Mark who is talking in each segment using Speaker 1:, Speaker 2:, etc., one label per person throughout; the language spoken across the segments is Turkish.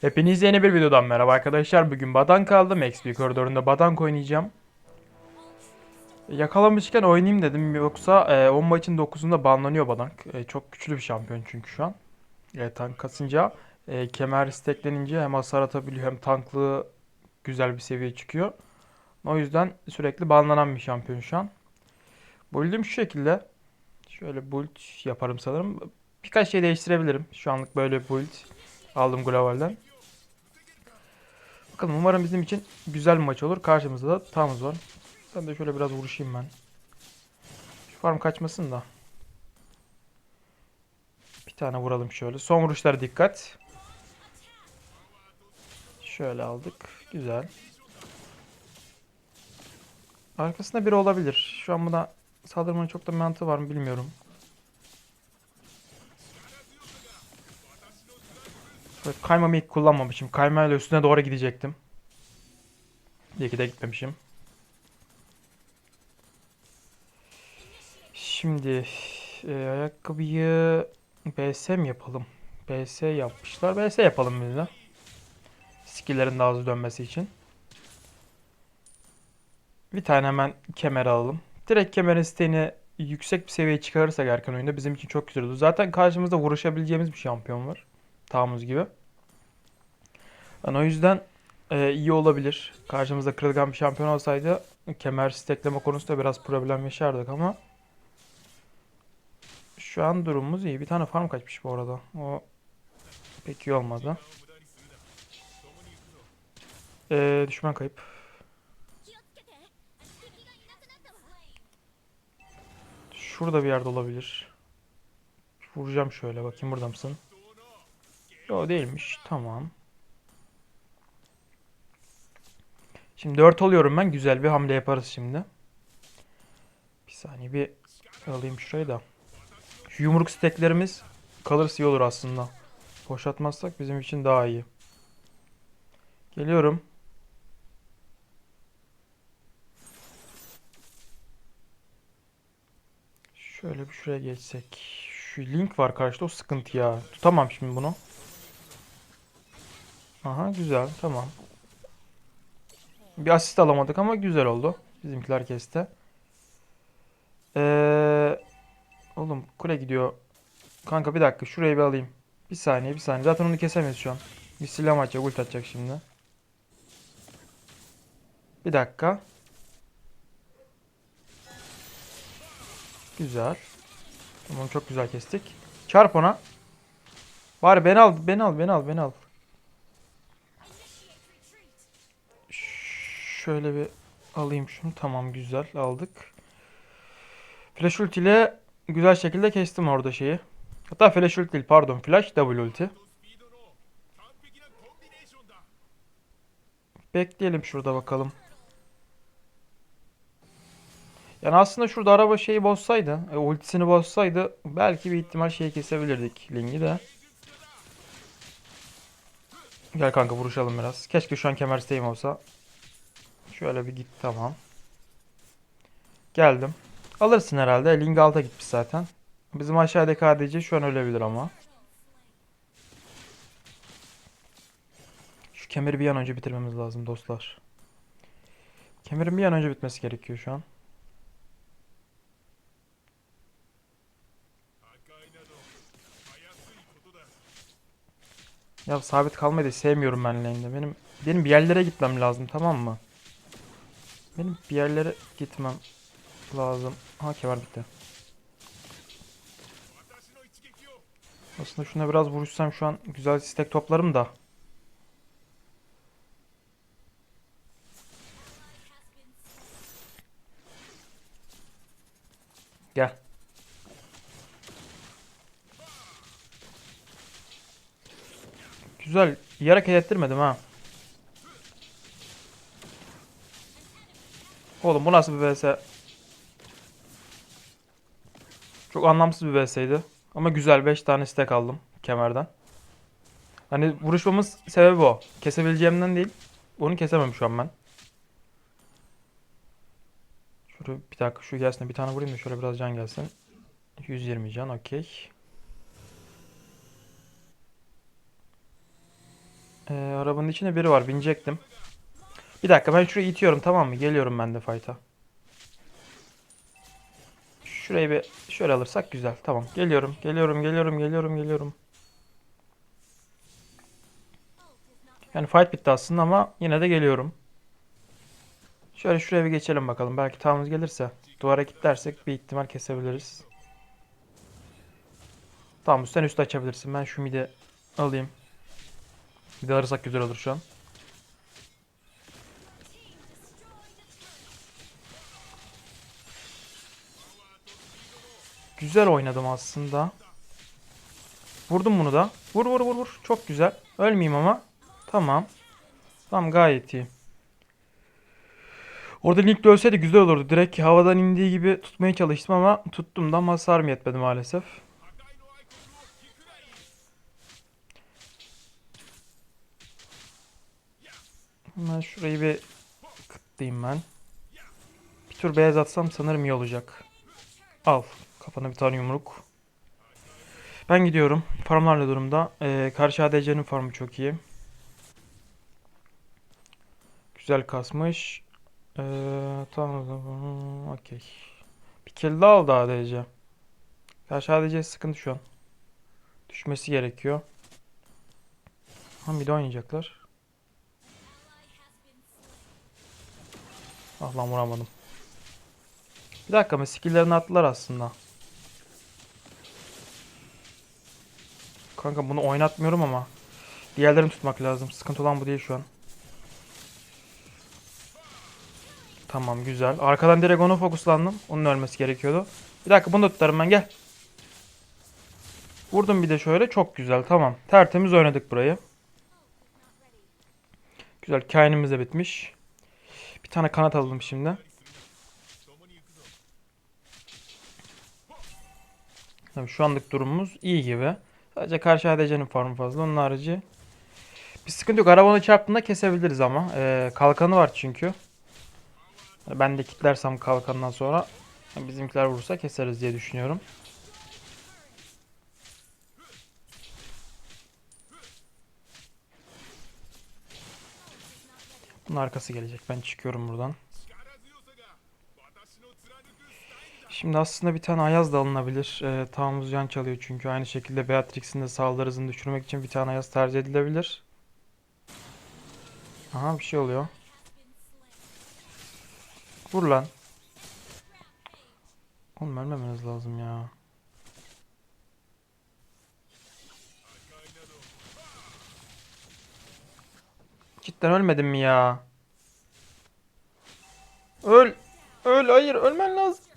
Speaker 1: Hepinize yeni bir videodan merhaba arkadaşlar. Bugün Badan kaldım. XP koridorunda Badank oynayacağım. Yakalamışken oynayayım dedim. Yoksa e, 10 maçın 9'unda banlanıyor Badank. E, çok güçlü bir şampiyon çünkü şu an. E, tank kasınca, e, kemer steklenince hem hasar atabiliyor hem tanklığı güzel bir seviye çıkıyor. O yüzden sürekli banlanan bir şampiyon şu an. Build'im şu şekilde. Şöyle build yaparım sanırım. Birkaç şey değiştirebilirim. Şu anlık böyle build aldım globalden. Bakalım umarım bizim için güzel bir maç olur. Karşımızda da Tamuz var. Ben de şöyle biraz vuruşayım ben. Şu farm kaçmasın da. Bir tane vuralım şöyle. Son vuruşlara dikkat. Şöyle aldık. Güzel. Arkasında biri olabilir. Şu an buna saldırmanın çok da mantığı var mı bilmiyorum. Evet, kaymamı ilk kullanmamışım. Kaymayla üstüne doğru gidecektim. İyi ki de gitmemişim. Şimdi e, ayakkabıyı BS mi yapalım? BS yapmışlar. BS yapalım biz de. Skill'lerin daha hızlı dönmesi için. Bir tane hemen kemer alalım. Direkt kemerin isteğini yüksek bir seviyeye çıkarırsak erken oyunda bizim için çok güzel olur. Zaten karşımızda vuruşabileceğimiz bir şampiyon var. Tamuz gibi. Yani o yüzden e, iyi olabilir. Karşımızda kırılgan bir şampiyon olsaydı kemer stekleme konusunda biraz problem yaşardık ama şu an durumumuz iyi. Bir tane farm kaçmış bu arada. O pek iyi olmadı. E, düşman kayıp. Şurada bir yerde olabilir. Vuracağım şöyle bakayım burada mısın? Yo değilmiş. Tamam. Şimdi 4 oluyorum ben. Güzel bir hamle yaparız şimdi. Bir saniye bir alayım şurayı da. Şu yumruk steklerimiz kalırsa iyi olur aslında. Boşaltmazsak bizim için daha iyi. Geliyorum. Şöyle bir şuraya geçsek. Şu link var karşıda o sıkıntı ya. Tutamam şimdi bunu. Aha güzel tamam. Bir asist alamadık ama güzel oldu. Bizimkiler kesti. Ee, oğlum kule gidiyor. Kanka bir dakika şurayı bir alayım. Bir saniye bir saniye. Zaten onu kesemeyiz şu an. Bir silah atacak ult atacak şimdi. Bir dakika. Güzel. Tamam çok güzel kestik. Çarp ona. Bari beni al, beni al, beni al, beni al. Şöyle bir alayım şunu. Tamam güzel aldık. Flash ulti ile güzel şekilde kestim orada şeyi. Hatta flash ulti değil pardon. Flash W ulti. Bekleyelim şurada bakalım. Yani aslında şurada araba şeyi bozsaydı, e, ultisini bozsaydı belki bir ihtimal şeyi kesebilirdik Ling'i de. Gel kanka vuruşalım biraz. Keşke şu an kemer olsa. Şöyle bir git tamam. Geldim. Alırsın herhalde. Ling alta gitmiş zaten. Bizim aşağıdaki ADC şu an ölebilir ama. Şu kemeri bir an önce bitirmemiz lazım dostlar. Kemerin bir an önce bitmesi gerekiyor şu an. Ya sabit kalmayı da sevmiyorum ben lane'de. Benim benim bir yerlere gitmem lazım tamam mı? Benim bir yerlere gitmem lazım. Ha kemer bitti. Aslında şuna biraz vuruşsam şu an güzel stack toplarım da. Gel. Güzel. İyi hareket ettirmedim ha. Oğlum bu nasıl bir vs? Çok anlamsız bir vs'ydi. Ama güzel 5 tane stack aldım kemerden. Hani vuruşmamız sebebi o. Kesebileceğimden değil. Onu kesemem şu an ben. Şöyle bir dakika şu gelsin bir tane vurayım da şöyle biraz can gelsin. 120 can okey. Ee, arabanın içinde biri var. Binecektim. Bir dakika ben şurayı itiyorum tamam mı? Geliyorum ben de fight'a. Şurayı bir şöyle alırsak güzel. Tamam. Geliyorum. Geliyorum. Geliyorum. Geliyorum. Geliyorum. Yani fight bitti aslında ama yine de geliyorum. Şöyle şuraya bir geçelim bakalım. Belki tamamız gelirse duvara kilitlersek bir ihtimal kesebiliriz. Tamam sen üstü açabilirsin. Ben şu midi alayım. Bir de alırsak güzel olur şu an. Güzel oynadım aslında. Vurdum bunu da. Vur vur vur vur. Çok güzel. Ölmeyeyim ama. Tamam. Tamam gayet iyi. Orada Link ölseydi güzel olurdu. Direkt havadan indiği gibi tutmaya çalıştım ama tuttum da ama hasarım yetmedi maalesef. Hemen şurayı bir kıtlayayım ben. Bir tur beyaz atsam sanırım iyi olacak. Al. Kafana bir tane yumruk. Ben gidiyorum. Farmlar ne durumda? Ee, karşı ADC'nin farmı çok iyi. Güzel kasmış. Ee, tamam o. Okey. Bir kill daha aldı ADC. Karşı ADC sıkıntı şu an. Düşmesi gerekiyor. Ha bir de oynayacaklar. Ah lan vuramadım. Bir dakika ama skill'lerini attılar aslında. Kanka bunu oynatmıyorum ama. Diğerlerini tutmak lazım. Sıkıntı olan bu değil şu an. Tamam güzel. Arkadan direkt ona fokuslandım. Onun ölmesi gerekiyordu. Bir dakika bunu da tutarım ben gel. Vurdum bir de şöyle. Çok güzel. Tamam. Tertemiz oynadık burayı. Güzel. Kainimiz de bitmiş. Bir tane kanat alalım şimdi. Tabii şu anlık durumumuz iyi gibi. Sadece karşı ADC'nin farmı fazla. Onun harici bir sıkıntı yok. Arabanı çarptığında kesebiliriz ama. Ee, kalkanı var çünkü. Ben de kitlersem kalkandan sonra bizimkiler vurursa keseriz diye düşünüyorum. Bunun arkası gelecek. Ben çıkıyorum buradan. Şimdi aslında bir tane Ayaz da alınabilir. Ee, tamamımız can çalıyor çünkü. Aynı şekilde Beatrix'in de saldırı hızını düşürmek için bir tane Ayaz tercih edilebilir. Aha bir şey oluyor. Vur lan. Oğlum ölmemeniz lazım ya. Cidden ölmedin mi ya? Öl. Öl. Hayır ölmen lazım.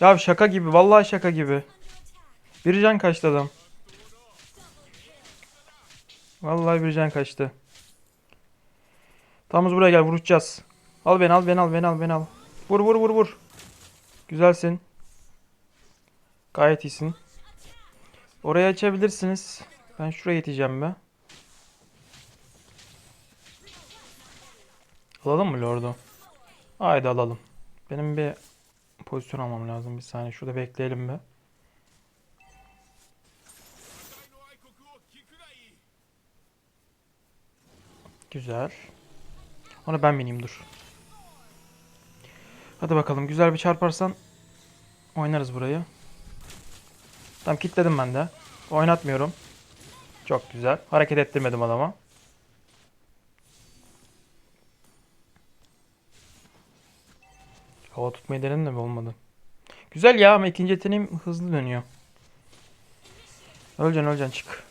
Speaker 1: Ya şaka gibi. Vallahi şaka gibi. Bir can kaçtı adam. Vallahi bir can kaçtı. Tamız buraya gel vuracağız. Al beni al beni al beni al beni al. Vur vur vur vur. Güzelsin. Gayet iyisin. Orayı açabilirsiniz. Ben şuraya iteceğim be. Alalım mı Lord'u? Haydi alalım. Benim bir pozisyon almam lazım. Bir saniye şurada bekleyelim be. Güzel. Ona ben bineyim dur. Hadi bakalım güzel bir çarparsan oynarız burayı. Tamam kilitledim ben de. Oynatmıyorum. Çok güzel. Hareket ettirmedim adama. Hava tutmayı denedim de olmadı. Güzel ya ama ikinci yeteneğim hızlı dönüyor. Öleceksin öleceksin çık.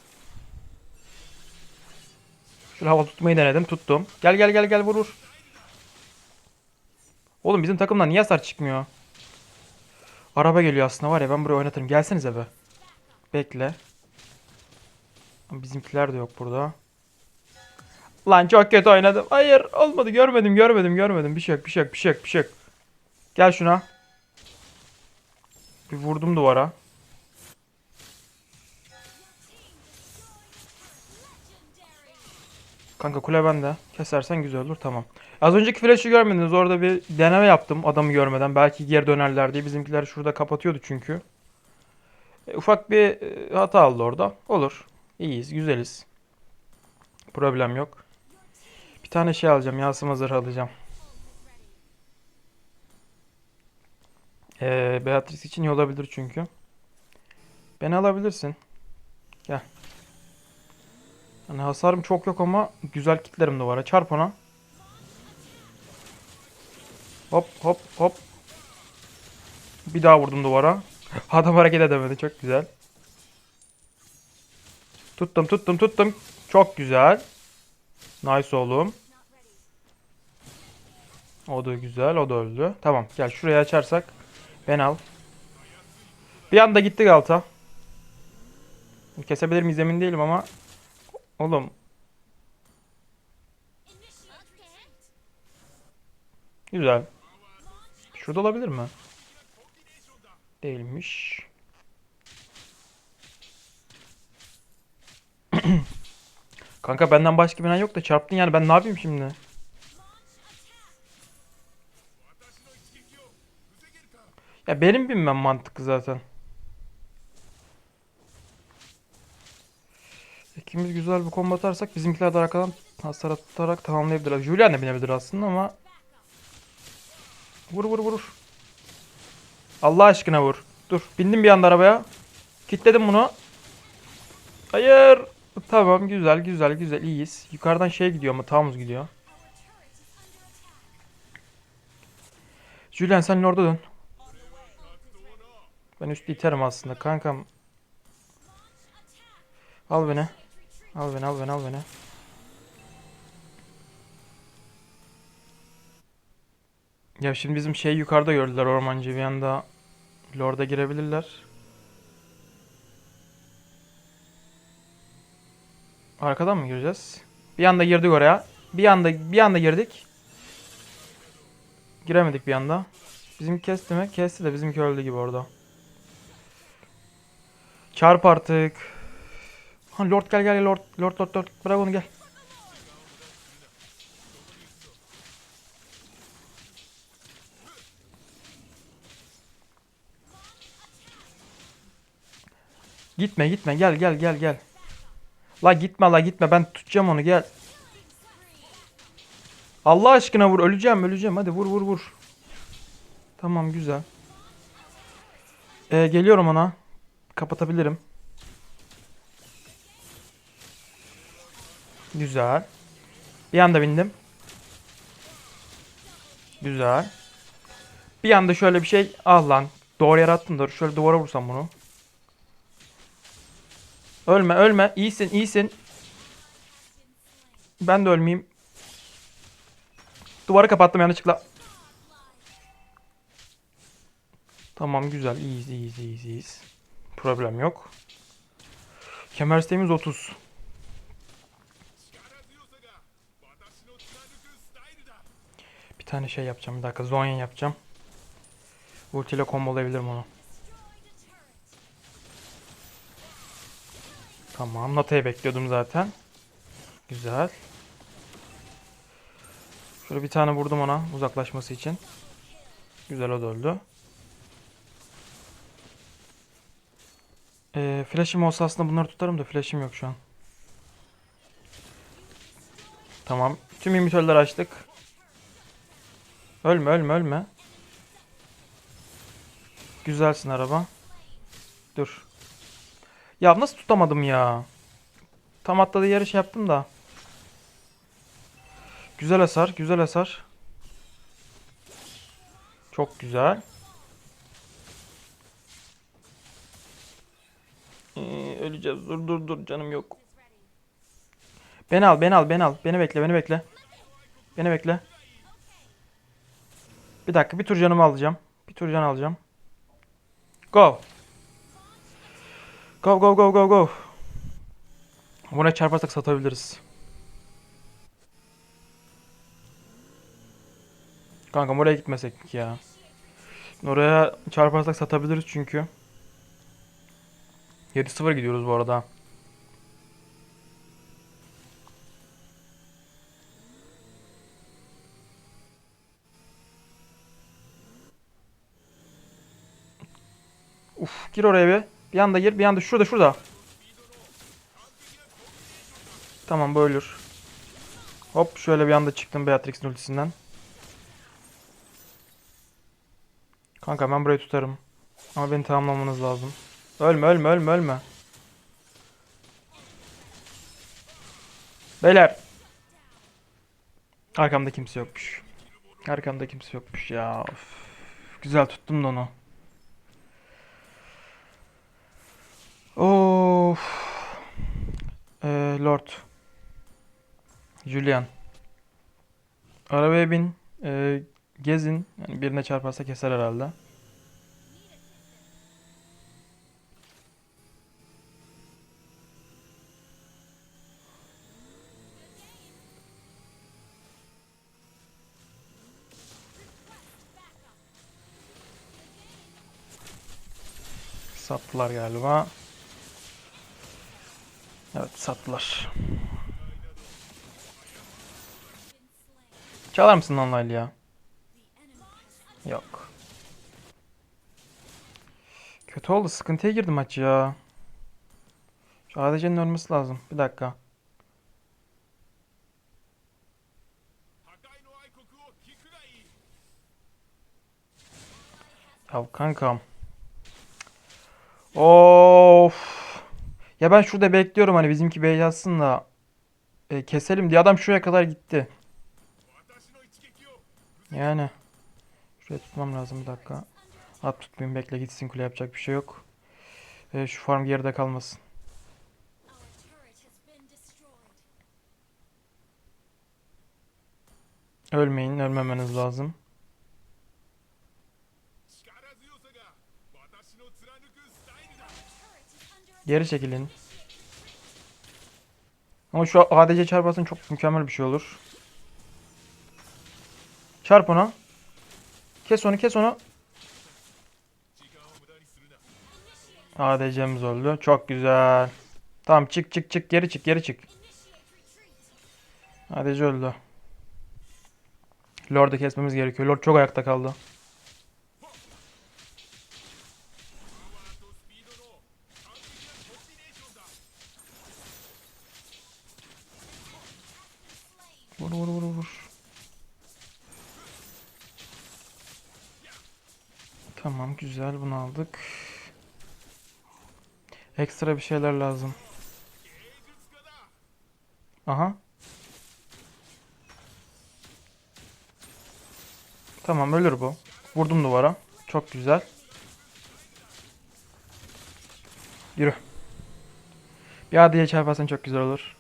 Speaker 1: Şöyle hava tutmayı denedim tuttum. Gel gel gel gel vurur. Oğlum bizim takımdan niye hasar çıkmıyor? Araba geliyor aslında var ya ben buraya oynatırım. Gelsenize be. Bekle. Bizimkiler de yok burada. Lan çok kötü oynadım. Hayır olmadı görmedim görmedim görmedim. Bir şey yok bir şey yok bir şey yok bir şey yok. Gel şuna. Bir vurdum duvara. Kanka kule bende. Kesersen güzel olur tamam. Az önceki flash'ı görmediniz. Orada bir deneme yaptım adamı görmeden. Belki geri dönerler diye. Bizimkiler şurada kapatıyordu çünkü. E, ufak bir e, hata aldı orada. Olur. İyiyiz, güzeliz. Problem yok. Bir tane şey alacağım. Yansıma zırhı alacağım. Ee, Beatrice için iyi olabilir çünkü. Beni alabilirsin. Gel. Hani hasarım çok yok ama güzel kitlerim de var. Çarp ona. Hop hop hop. Bir daha vurdum duvara. Adam hareket edemedi. Çok güzel. Tuttum tuttum tuttum. Çok güzel. Nice oğlum. O da güzel. O da öldü. Tamam gel şuraya açarsak. Ben al. Bir anda gitti Galata. Kesebilir miyiz emin değilim ama. Oğlum. Güzel. Şurada olabilir mi? Değilmiş. Kanka benden başka binen yok da çarptın yani ben ne yapayım şimdi? Ya benim binmem mantıklı zaten. İkimiz güzel bir combo atarsak bizimkiler de arkadan hasar atarak tamamlayabilirler. Julian da binebilir aslında ama Vur vur vur. Allah aşkına vur. Dur. Bindim bir anda arabaya. Kilitledim bunu. Hayır. Tamam güzel güzel güzel iyiyiz. Yukarıdan şey gidiyor ama Tamuz gidiyor. Julian sen orada dön. Ben üstte iterim aslında kankam. Al beni. Al beni al beni al beni. Ya şimdi bizim şey yukarıda gördüler ormancı bir anda Lord'a girebilirler. Arkadan mı gireceğiz? Bir anda girdik oraya. Bir anda bir anda girdik. Giremedik bir anda. Bizim kesti mi? Kesti de bizimki öldü gibi orada. Çarp artık. Ha Lord gel gel Lord Lord Lord Lord bırak onu gel. Gitme gitme gel gel gel gel. La gitme la gitme ben tutacağım onu gel. Allah aşkına vur öleceğim öleceğim hadi vur vur vur. Tamam güzel. Ee, geliyorum ona. Kapatabilirim. Güzel. Bir anda bindim. Güzel. Bir anda şöyle bir şey. Ah lan. Doğru yere attım şöyle duvara vursam bunu. Ölme ölme. İyisin iyisin. Ben de ölmeyeyim. Duvarı kapattım yanlışlıkla. Tamam güzel. İyiyiz iyiyiz iyiyiz iyiyiz. Problem yok. Kemer isteğimiz 30. Bir tane şey yapacağım. Bir dakika. Zonya yapacağım. Ulti ile kombolayabilirim onu. Tamam. Nata'yı bekliyordum zaten. Güzel. Şöyle bir tane vurdum ona uzaklaşması için. Güzel o da öldü. Ee, flash'im olsa aslında bunları tutarım da flash'im yok şu an. Tamam. Tüm imitörleri açtık. Ölme ölme ölme. Güzelsin araba. Dur. Ya nasıl tutamadım ya? Tam atladığı yarış yaptım da. Güzel hasar, güzel hasar. Çok güzel. Ee, öleceğiz. Dur dur dur canım yok. Beni al, beni al, beni al. Beni bekle, beni bekle. Beni bekle. Bir dakika, bir tur canımı alacağım. Bir tur can alacağım. Go. Go go go go go. Buna çarparsak satabiliriz. Kanka oraya gitmesek ya? Oraya çarparsak satabiliriz çünkü. 7-0 gidiyoruz bu arada. Uf gir oraya bir. Bir anda gir bir anda şurada şurada. Tamam bu ölür. Hop şöyle bir anda çıktım Beatrix'in ultisinden. Kanka ben burayı tutarım. Ama beni tamamlamanız lazım. Ölme ölme ölme ölme. Beyler. Arkamda kimse yokmuş. Arkamda kimse yokmuş ya. Of. Güzel tuttum da onu. Of. Ee, Lord. Julian. Arabaya bin. ee, gezin. Yani birine çarparsa keser herhalde. sattılar galiba. Evet sattılar. Çalar mısın lan ya? Yok. Kötü oldu. Sıkıntıya girdi maç ya. Şu ADC'nin ölmesi lazım. Bir dakika. Ya kankam. Of. Ya ben şurada bekliyorum hani bizimki bey da e, keselim diye. Adam şuraya kadar gitti. Yani. Şuraya tutmam lazım bir dakika. At tutmayayım bekle gitsin kule yapacak bir şey yok. E, şu farm geride kalmasın. Ölmeyin ölmemeniz lazım. Geri çekilin. Ama şu ADC çarparsın çok mükemmel bir şey olur. Çarp ona. Kes onu kes onu. ADC'miz öldü. Çok güzel. Tamam çık çık çık geri çık geri çık. ADC öldü. Lord'u kesmemiz gerekiyor. Lord çok ayakta kaldı. Ekstra bir şeyler lazım. Aha. Tamam ölür bu. Vurdum duvara. Çok güzel. Yürü. Bir adiye çarparsan çok güzel olur.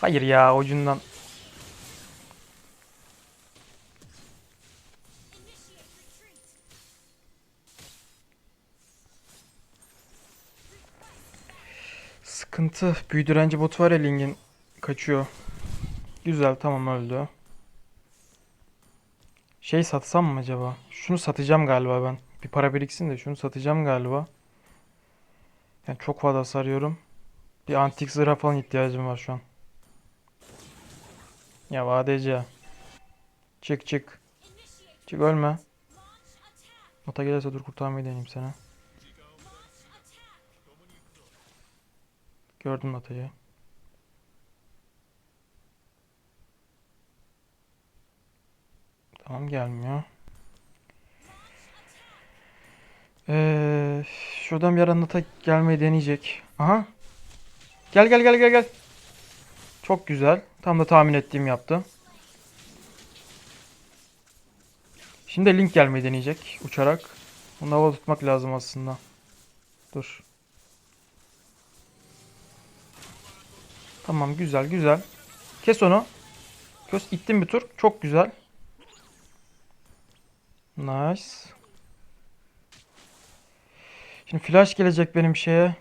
Speaker 1: Hayır ya ucundan. Sıkıntı. Büyüdürenci bot var ya Ling'in. Kaçıyor. Güzel tamam öldü. Şey satsam mı acaba? Şunu satacağım galiba ben. Bir para biriksin de şunu satacağım galiba. Yani çok fazla hasar yiyorum. Bir antik zırha falan ihtiyacım var şu an. Ya ADC. Çık çık. Çık ölme. Ota gelirse dur kurtarmayı deneyeyim seni. Gördün Atayı. Tamam gelmiyor. Ee, şuradan bir ara Nata gelmeyi deneyecek. Aha. Gel gel gel gel gel. Çok güzel. Tam da tahmin ettiğim yaptı. Şimdi Link gelmeyi deneyecek uçarak. Bunu hava tutmak lazım aslında. Dur. Tamam güzel güzel. Kes onu. Kes ittim bir tur. Çok güzel. Nice. Şimdi flash gelecek benim şeye.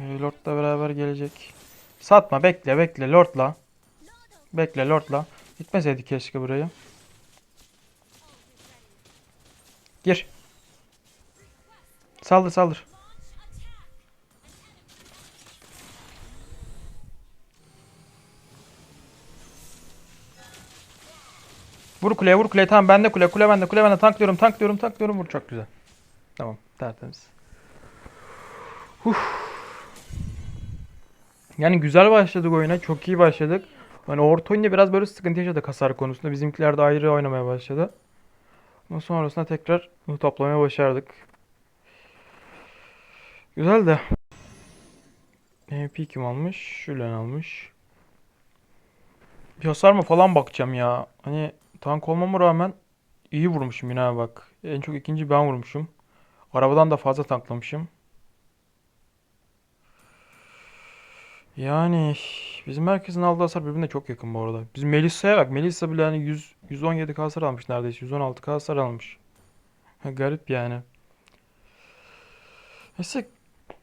Speaker 1: Lord'la beraber gelecek. Satma bekle bekle Lord'la. Bekle Lord'la. Gitmeseydik keşke burayı. Gir. Saldır saldır. Vur kuleye vur kuleye. Tamam bende kule kule bende kule bende. Tanklıyorum tanklıyorum tanklıyorum. Vur çok güzel. Tamam tertemiz. Uf. Yani güzel başladık oyuna. Çok iyi başladık. Hani orta oyunda biraz böyle sıkıntı yaşadık hasar konusunda. Bizimkiler de ayrı oynamaya başladı. Ama sonrasında tekrar bunu toplamaya başardık. Güzel de. MP kim almış? Şulen almış. Bir hasar mı falan bakacağım ya. Hani tank olmama rağmen iyi vurmuşum yine bak. En çok ikinci ben vurmuşum. Arabadan da fazla tanklamışım. Yani bizim herkesin aldığı hasar birbirine çok yakın bu arada. Bizim Melissa'ya bak. Melissa bile yani 100 117 hasar almış neredeyse. 116 hasar almış. Garip yani. Neyse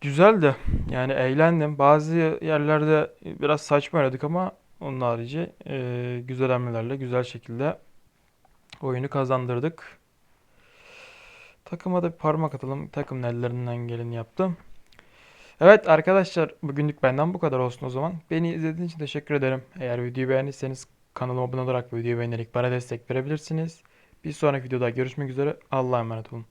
Speaker 1: güzel de yani eğlendim. Bazı yerlerde biraz saçma oynadık ama onun harici e, güzel hamlelerle güzel şekilde oyunu kazandırdık. Takıma da bir parmak atalım. Takım ellerinden geleni yaptım. Evet arkadaşlar bugünlük benden bu kadar olsun o zaman. Beni izlediğiniz için teşekkür ederim. Eğer videoyu beğendiyseniz kanalıma abone olarak videoyu beğenerek bana destek verebilirsiniz. Bir sonraki videoda görüşmek üzere. Allah'a emanet olun.